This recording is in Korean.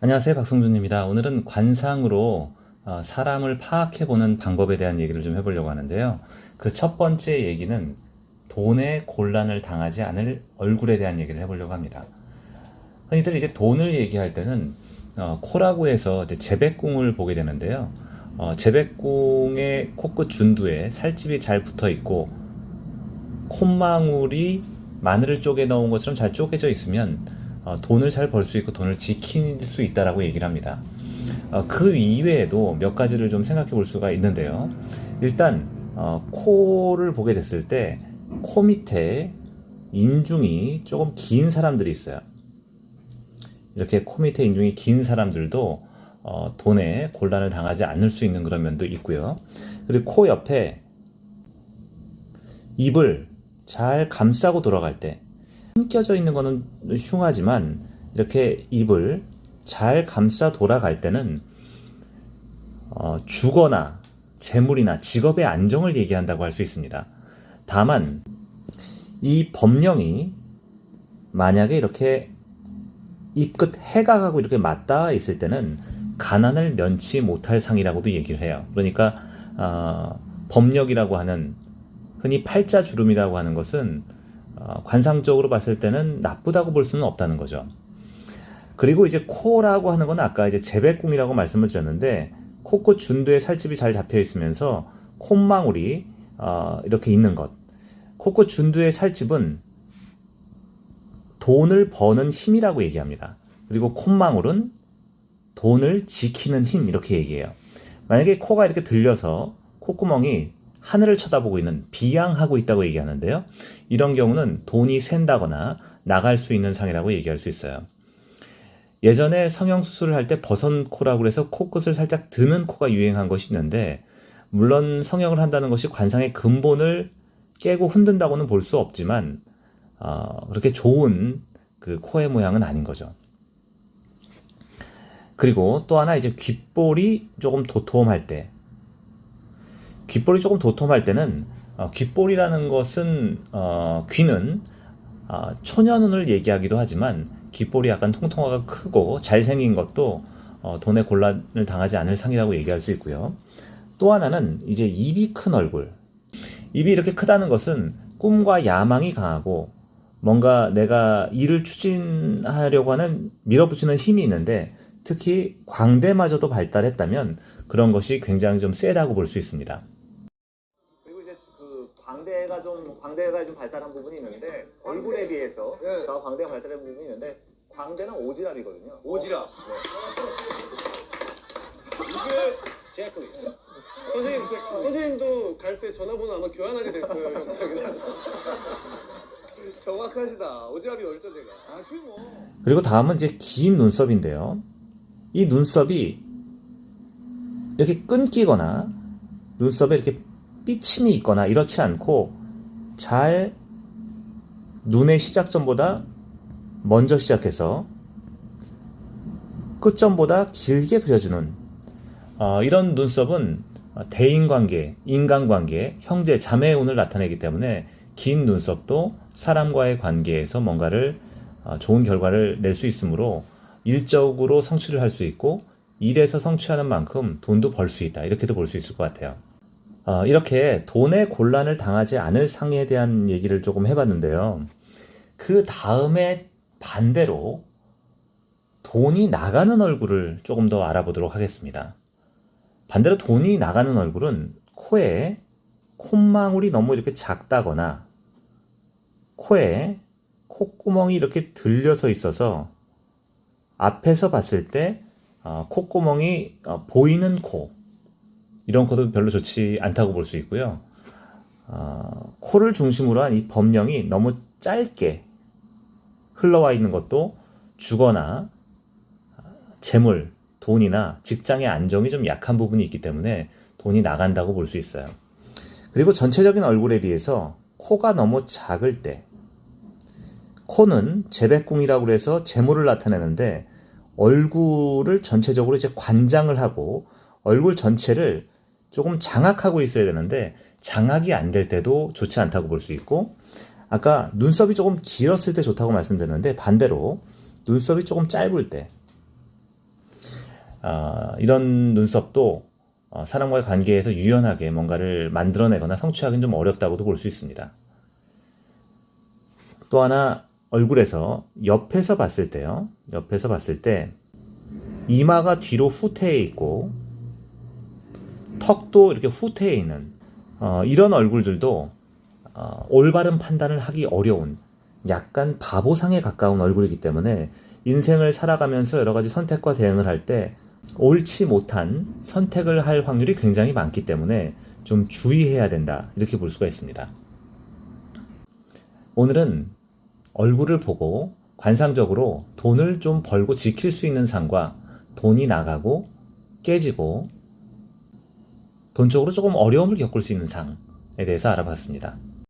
안녕하세요. 박성준입니다. 오늘은 관상으로 어, 사람을 파악해보는 방법에 대한 얘기를 좀 해보려고 하는데요. 그 첫 번째 얘기는 돈에 곤란을 당하지 않을 얼굴에 대한 얘기를 해보려고 합니다. 흔히들 이제 돈을 얘기할 때는 어, 코라고 해서 이제 재백궁을 보게 되는데요. 어, 재백궁의 코끝 준두에 살집이 잘 붙어 있고 콧망울이 마늘을 쪼개 넣은 것처럼 잘 쪼개져 있으면 어, 돈을 잘 벌 수 있고 돈을 지킬 수 있다라고 얘기를 합니다. 어, 그 이외에도 몇 가지를 좀 생각해 볼 수가 있는데요. 일단 어, 코를 보게 됐을 때 코 밑에 인중이 조금 긴 사람들이 있어요. 이렇게 코 밑에 인중이 긴 사람들도 어, 돈에 곤란을 당하지 않을 수 있는 그런 면도 있고요. 그리고 코 옆에 입을 잘 감싸고 돌아갈 때 숨겨져 있는 거는 흉하지만 이렇게 입을 잘 감싸 돌아갈 때는 어, 주거나 재물이나 직업의 안정을 얘기한다고 할 수 있습니다. 다만 이 법령이 만약에 이렇게 입끝 해가 가고 이렇게 맞닿아 있을 때는 가난을 면치 못할 상이라고도 얘기를 해요. 그러니까 어, 법력이라고 하는 흔히 팔자 주름이라고 하는 것은 어, 관상적으로 봤을 때는 나쁘다고 볼 수는 없다는 거죠. 그리고 이제 코라고 하는 건 아까 이제 재백궁이라고 말씀을 드렸는데 코끝 준두에 살집이 잘 잡혀 있으면서 콧망울이 어, 이렇게 있는 것. 코끝 준두의 살집은 돈을 버는 힘이라고 얘기합니다. 그리고 콧망울은 돈을 지키는 힘 이렇게 얘기해요. 만약에 코가 이렇게 들려서 콧구멍이 하늘을 쳐다보고 있는 비양하고 있다고 얘기하는데요. 이런 경우는 돈이 샌다거나 나갈 수 있는 상이라고 얘기할 수 있어요. 예전에 성형 수술을 할 때 버선 코라고 해서 코끝을 살짝 드는 코가 유행한 것이 있는데 물론 성형을 한다는 것이 관상의 근본을 깨고 흔든다고는 볼 수 없지만 어, 그렇게 좋은 그 코의 모양은 아닌 거죠. 그리고 또 하나 이제 귓볼이 조금 도톰할 때 귓볼이 조금 도톰할 때는 어, 귓볼이라는 것은 어, 귀는 어, 초년운을 얘기하기도 하지만 귓볼이 약간 통통하고 크고 잘생긴 것도 어, 돈에 곤란을 당하지 않을 상이라고 얘기할 수 있고요. 또 하나는 이제 입이 큰 얼굴. 입이 이렇게 크다는 것은 꿈과 야망이 강하고 뭔가 내가 일을 추진하려고 하는 밀어붙이는 힘이 있는데 특히 광대마저도 발달했다면 그런 것이 굉장히 좀 세다고 볼 수 있습니다. 광대가 좀 광대가 좀 발달한 부분이 있는데 얼굴에 비해서 예. 저 광대가 발달한 부분이 있는데 광대는 오지랖이거든요. 오지랖. 이게 제가 그 선생님, 선생님도 갈 때 전화번호 아마 교환하게 될 거예요. 정확하시다. 오지랖이 넓죠 제가. 아주 뭐. 그리고 다음은 이제 긴 눈썹인데요. 이 눈썹이 이렇게 끊기거나 눈썹에 이렇게 삐침이 있거나 이렇지 않고 잘 눈의 시작점보다 먼저 시작해서 끝점보다 길게 그려주는 어, 이런 눈썹은 대인관계, 인간관계, 형제, 자매의 운을 나타내기 때문에 긴 눈썹도 사람과의 관계에서 뭔가를 어, 좋은 결과를 낼 수 있으므로 일적으로 성취를 할 수 있고 일에서 성취하는 만큼 돈도 벌 수 있다 이렇게도 볼 수 있을 것 같아요. 어, 이렇게 돈의 곤란을 당하지 않을 상에 대한 얘기를 조금 해봤는데요. 그 다음에 반대로 돈이 나가는 얼굴을 조금 더 알아보도록 하겠습니다. 반대로 돈이 나가는 얼굴은 코에 콧망울이 너무 이렇게 작다거나 코에 콧구멍이 이렇게 들려서 있어서 앞에서 봤을 때 어, 콧구멍이 어, 보이는 코 이런 코도 별로 좋지 않다고 볼 수 있고요. 어, 코를 중심으로 한 이 법령이 너무 짧게 흘러와 있는 것도 주거나 어, 재물, 돈이나 직장의 안정이 좀 약한 부분이 있기 때문에 돈이 나간다고 볼 수 있어요. 그리고 전체적인 얼굴에 비해서 코가 너무 작을 때 코는 재백궁이라고 해서 재물을 나타내는데 얼굴을 전체적으로 이제 관장을 하고 얼굴 전체를 조금 장악하고 있어야 되는데 장악이 안 될 때도 좋지 않다고 볼 수 있고 아까 눈썹이 조금 길었을 때 좋다고 말씀드렸는데 반대로 눈썹이 조금 짧을 때 아, 이런 눈썹도 어, 사람과의 관계에서 유연하게 뭔가를 만들어내거나 성취하기는 좀 어렵다고도 볼 수 있습니다. 또 하나 얼굴에서 옆에서 봤을 때요. 옆에서 봤을 때 이마가 뒤로 후퇴해 있고 턱도 이렇게 후퇴해 있는 어, 이런 얼굴들도 어, 올바른 판단을 하기 어려운 약간 바보상에 가까운 얼굴이기 때문에 인생을 살아가면서 여러 가지 선택과 대응을 할 때 옳지 못한 선택을 할 확률이 굉장히 많기 때문에 좀 주의해야 된다. 이렇게 볼 수가 있습니다. 오늘은 얼굴을 보고 관상적으로 돈을 좀 벌고 지킬 수 있는 상과 돈이 나가고 깨지고 돈 쪽으로 조금 어려움을 겪을 수 있는 상에 대해서 알아봤습니다.